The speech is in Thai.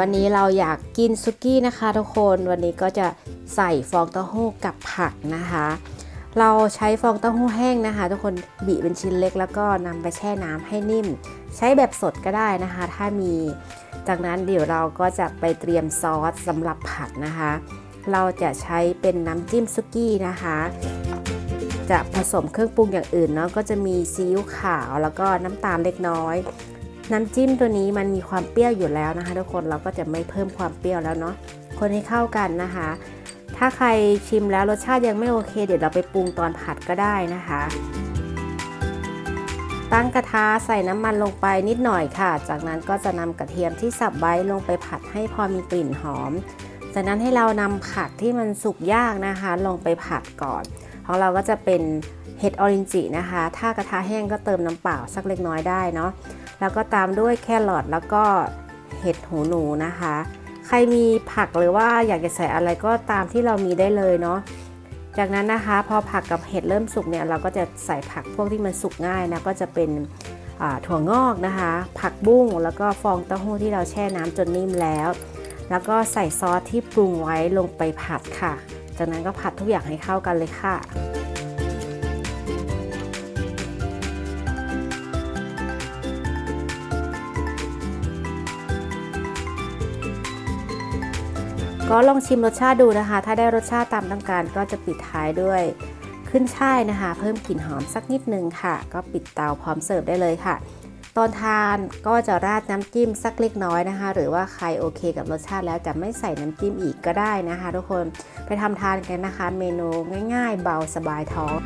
วันนี้เราอยากกินซุกี้นะคะทุกคนวันนี้ก็จะใส่ฟองเต้าหู้กับผักนะคะ เราใช้ฟองเต้าหู้แห้งนะคะ ทุกคนบีเป็นชิ้นเล็กแล้วก็นำไปแช่น้ำให้นิ่ม ใช้แบบสดก็ได้นะคะ ถ้ามี จากนั้นเดี๋ยวเราก็จะไปเตรียมซอสสำหรับผัดนะคะ เราจะใช้เป็นน้ำจิ้มซุกี้นะคะจะผสมเครื่องปรุงอย่างอื่นเนาะก็จะมีซีอิ๊วขาวแล้วก็น้ำตาลเล็กน้อย น้ำจิ้มตัวนี้มันมีความเปรี้ยวอยู่แล้วนะคะ ทุกคนเราก็จะไม่เพิ่มความเปรี้ยวแล้วเนาะคนให้เข้ากันนะคะ ถ้าใครชิมแล้วรสชาติยังไม่โอเค เดี๋ยวเราไปปรุงตอนผัดก็ได้นะคะ ตั้งกระทะใส่น้ำมันลงไปนิดหน่อยค่ะ จากนั้นก็จะนำกระเทียมที่สับไว้ลงไปผัดให้พอมีกลิ่นหอม จากนั้นให้เรานำผักที่มันสุกยากนะคะ ลงไปผัดก่อน ของเราก็จะเป็นเห็ดออรินจินะคะ ถ้ากระทะแห้งก็เติมน้ำเปล่าสักเล็กน้อยได้เนาะแล้วก็ตามด้วยแครอทแล้วก็เห็ดหูหนูนะคะ ใครมีผักหรือว่าอยากจะใส่อะไรก็ตามที่เรามีได้เลยเนาะจากนั้นนะคะพอผักกับเห็ดเริ่มสุกเนี่ยเราก็จะใส่ผักพวกที่มันสุกง่ายนะก็จะเป็นถั่วงอกนะคะ ผักบุ้งแล้วก็ฟองเต้าหู้ที่เราแช่น้ำจนนิ่มแล้ว แล้วก็ใส่ซอสที่ปรุงไว้ลงไปผัดค่ะ จากนั้นก็ผัดทุกอย่างให้เข้ากันเลยค่ะก็ลองชิมรสชาติดูนะคะ ถ้าได้รสชาติตามต้องการก็จะปิดท้ายด้วยขึ้นช่ายนะคะ เพิ่มกลิ่นหอมสักนิดนึงค่ะ ก็ปิดเตาพร้อมเสิร์ฟได้เลยค่ะ ตอนทานก็จะราดน้ำจิ้มสักเล็กน้อยนะคะ หรือว่าใครโอเคกับรสชาติแล้วจะไม่ใส่น้ำจิ้มอีกก็ได้นะคะ ทุกคนไปทำทานกันนะคะ เมนูง่าย ๆ เบาสบายท้อง